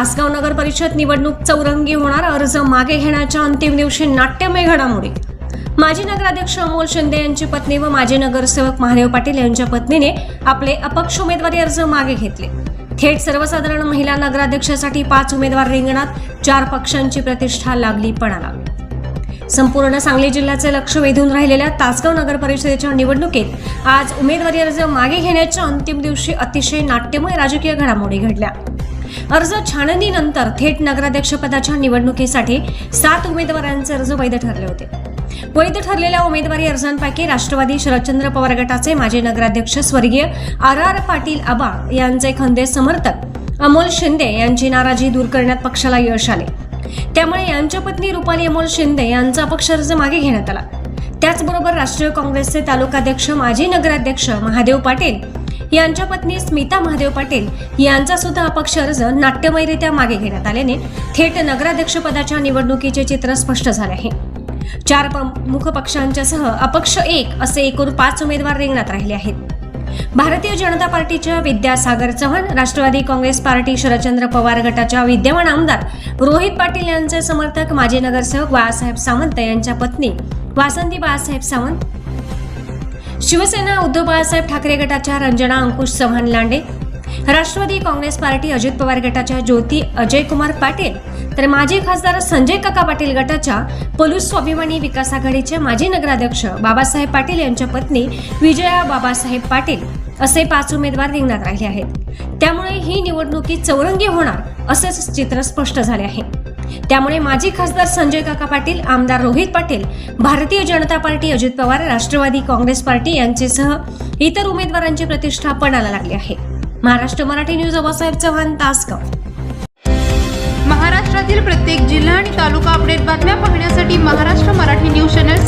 तासगाव नगर परिषद निवडणूक चौरंगी होणार अर्ज मागे घेण्याच्या अंतिम दिवशी नाट्यमय घडामोडी. माजी नगराध्यक्ष अमोल शिंदे यांची पत्नी व माजी नगरसेवक महादेव पाटील यांच्या पत्नीने आपले अपक्ष उमेदवारी अर्ज मागे घेतले. थेट सर्वसाधारण महिला नगराध्यक्षासाठी पाच उमेदवार रिंगणात चार पक्षांची प्रतिष्ठा लागली पणाला. संपूर्ण सांगली जिल्ह्याचे लक्ष वेधून राहिलेल्या तासगाव नगर परिषदेच्या निवडणुकीत आज उमेदवारी अर्ज मागे घेण्याच्या अंतिम दिवशी अतिशय नाट्यमय राजकीय घडामोडी घडल्या. अर्ज छाननीनंतर थेट नगराध्यक्षपदाच्या निवडणुकीसाठी सात उमेदवारांचे अर्ज वैध ठरले होते. वैध ठरलेल्या उमेदवारी अर्जांपैकी राष्ट्रवादी शरदचंद्र पवार गटाचे माजी नगराध्यक्ष स्वर्गीय आर आर पाटील आबा यांचे खंदे समर्थक अमोल शिंदे यांची नाराजी दूर करण्यात पक्षाला यश आले. त्यामुळे यांच्या पत्नी रुपाली अमोल शिंदे यांचा पक्ष अर्ज मागे घेण्यात आला. त्याचबरोबर राष्ट्रीय काँग्रेसचे तालुकाध्यक्ष माजी नगराध्यक्ष महादेव पाटील यांच्या पत्नी स्मिता महादेव पाटील यांचा सुद्धा अपक्ष अर्ज नाट्यमयरित्या मागे घेण्यात आल्याने थेट नगराध्यक्षपदाच्या निवडणुकीचे चित्र स्पष्ट झाले आहे. चार प्रमुख पक्षांच्या सह अपक्ष एक असे एकूण पाच उमेदवार रिंगणात राहिले आहेत. भारतीय जनता पार्टीच्या विद्यासागर चव्हाण राष्ट्रवादी काँग्रेस पार्टी शरदचंद्र पवार गटाच्या विद्यमान आमदार रोहित पाटील यांचे समर्थक माजी नगरसेवक बाळासाहेब सावंत यांच्या पत्नी वासंती बाळासाहेब सावंत शिवसेना उद्धव बाळासाहेब ठाकरे गटाच्या रंजना अंकुश चव्हाण लांडे राष्ट्रवादी काँग्रेस पार्टी अजित पवार गटाच्या ज्योती अजय कुमार पाटील तर माजी खासदार संजय काका पाटील गटाच्या पलूस स्वाभिमानी विकास आघाडीचे माजी नगराध्यक्ष बाबासाहेब पाटील यांच्या पत्नी विजया बाबासाहेब पाटील असे पाच उमेदवार रिंगणात राहिले आहेत. त्यामुळे ही निवडणुकी चौरंगी होणार असेच चित्र स्पष्ट झाले आहे. त्यामुळे माजी खासदार संजय काका पाटील आमदार रोहित पाटील भारतीय जनता पार्टी अजित पवार राष्ट्रवादी काँग्रेस पार्टी यांचेसह इतर उमेदवारांची प्रतिष्ठा पणाला लागली आहे. महाराष्ट्र मराठी न्यूज अबासाहेब चव्हाण तासगाव. महाराष्ट्रातील प्रत्येक जिल्हा आणि तालुका अपडेट बातम्या पाहण्यासाठी महाराष्ट्र मराठी न्यूज चॅनल